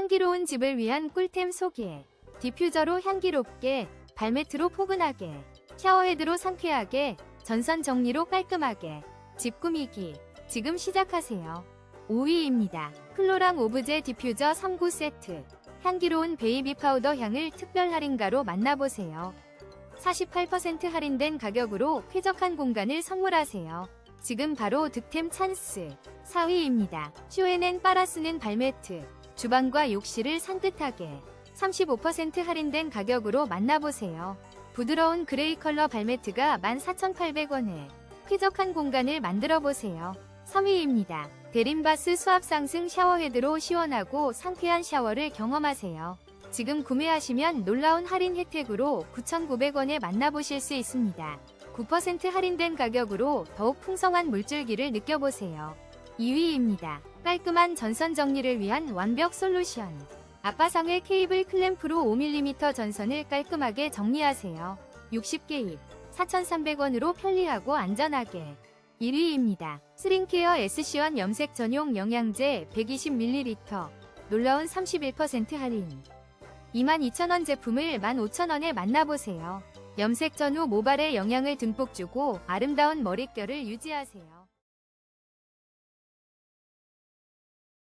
향기로운 집을 위한 꿀템 소개. 디퓨저로 향기롭게, 발매트로 포근하게, 샤워헤드로 상쾌하게, 전선 정리로 깔끔하게, 집 꾸미기. 지금 시작하세요. 5위입니다. 플로랑 오브제 디퓨저 3구 세트. 향기로운 베이비 파우더 향을 특별 할인가로 만나보세요. 48% 할인된 가격으로 쾌적한 공간을 선물하세요. 지금 바로 득템 찬스. 4위입니다. 쇼에넨 빨아쓰는 발매트. 주방과 욕실을 산뜻하게. 35% 할인된 가격으로 만나보세요. 부드러운 그레이 컬러 발매트가 14,800원에 쾌적한 공간을 만들어 보세요. 3위입니다. 데림바스 수압 상승 샤워헤드로 시원하고 상쾌한 샤워를 경험하세요. 지금 구매하시면 놀라운 할인 혜택으로 9,900원에 만나보실 수 있습니다. 9% 할인된 가격으로 더욱 풍성한 물줄기를 느껴보세요. 2위입니다. 깔끔한 전선 정리를 위한 완벽 솔루션. 아빠상의 케이블 클램프로 5mm 전선을 깔끔하게 정리하세요. 60개 입 4,300원으로 편리하고 안전하게. 1위입니다. 스링케어 SC1 염색 전용 영양제 120ml. 놀라운 31% 할인. 22,000원 제품을 15,000원에 만나보세요. 염색 전후 모발에 영양을 듬뿍 주고 아름다운 머릿결을 유지하세요.